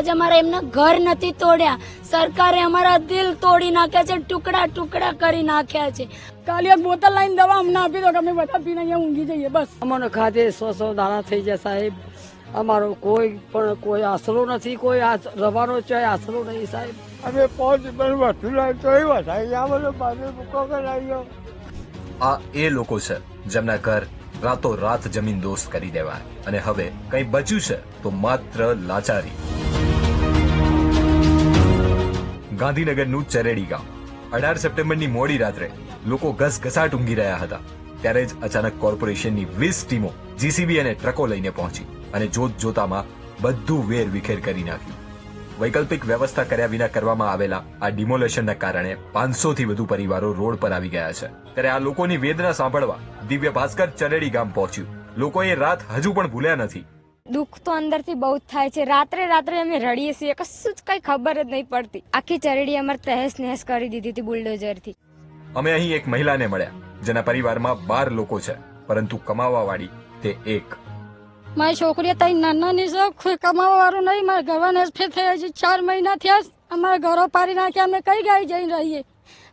આજે અમારા એમના ઘર નથી તોડ્યા. સરકારે અમારા દિલ તોડી નાખ્યા છે ટુકડા ટુકડા કરી નાખ્યા છે. કાલે એક બોતલ લાઈન દવા અમને આપી દો કે અમે બધા પીને અહીંયા ઊંઘી જઈએ બસ. અમને ખાતે સો સો દાણા થઈ જાય સાહેબ. અમારો કોઈ પણ કોઈ આશરો નથી કોઈ રવાનો ચાહે આશરો નહીં સાહેબ. અમે પાંચ રૂપિયાનું વધુ લાવી તો એ વધારી આવે બધું પાછું મૂકો કે લાવી આ એ લોકો છે જેમના ઘર રાતો રાત જમીન દોસ્ત કરી દેવાય અને હવે કંઈ બચ્યું છે તો માત્ર લાચારી. ગાંધીનગરનું ચરેડી ગામ. અઢાર સપ્ટેમ્બરની મોડી રાત્રે લોકો ઘસઘસાટ ઊંઘી રહ્યા હતા. ત્યારે જ અચાનક કોર્પોરેશનની વીસ ટીમો જીસીબી અને ટ્રકો લઈને પહોંચી અને જોત જોતામાં બધું વેર વિખેર કરી નાખ્યું. વૈકલ્પિક વ્યવસ્થા કર્યા વિના કરવામાં આવેલા આ ડિમોલેશનના કારણે પાંચસો થી વધુ પરિવારો રોડ પર આવી ગયા છે. ત્યારે આ લોકોની વેદના સાંભળવા દિવ્ય ભાસ્કર ચરેડી ગામ પહોંચ્યું. લોકોએ રાત હજુ પણ ભૂલ્યા નથી. દુઃખ તો અંદરથી બહુ જ થાય છે. રાત્રે રાત્રે અમે રડીએ છીએ. કશું જ કઈ ખબર જ નહીં પડતી. આખી ચરડી અમારે તહેસ નહેસ કરી દીધી હતી બુલડોઝરથી. અમે અહીં એક મહિલાને મળ્યા જેના પરિવારમાં બાર લોકો છે પરંતુ કમાવા વાળી તે એક. મારી છોકરીઓ તઈ નાનાની છે કોઈ કમાવા વાળું નહીં મારા ઘરવાને ફેર થયા છે. ચાર મહિના થયા. અમારા ઘરો પાડી નાખ્યા અમે કઈ ગાઈ જઈને રહીએ?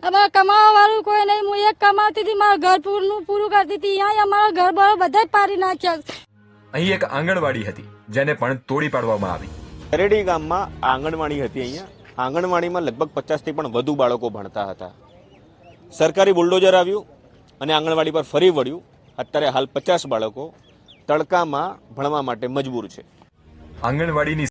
અમારે કમાવા વાળું કોઈ નહીં. હું એક કમાતી હતી મારા ઘર પૂરનું પૂરું કરતી હતી. અહીંયા અમારા ઘર બહાર બધા જ પાડી નાખ્યા. અહીં એક આંગણવાડી હતી જેને પણ તોડી પાડવામાં આવી. ખરેડી ગામમાં આંગણવાડી હતી અહીંયા. આંગણવાડીમાં લગભગ પચાસથી પણ વધુ બાળકો ભણતા હતા. સરકારી બુલડોઝર આવ્યું અને આંગણવાડી પર ફરી વળ્યું. અત્યારે હાલ પચાસ બાળકો તડકામાં ભણવા માટે મજબૂર છે. આંગણવાડીની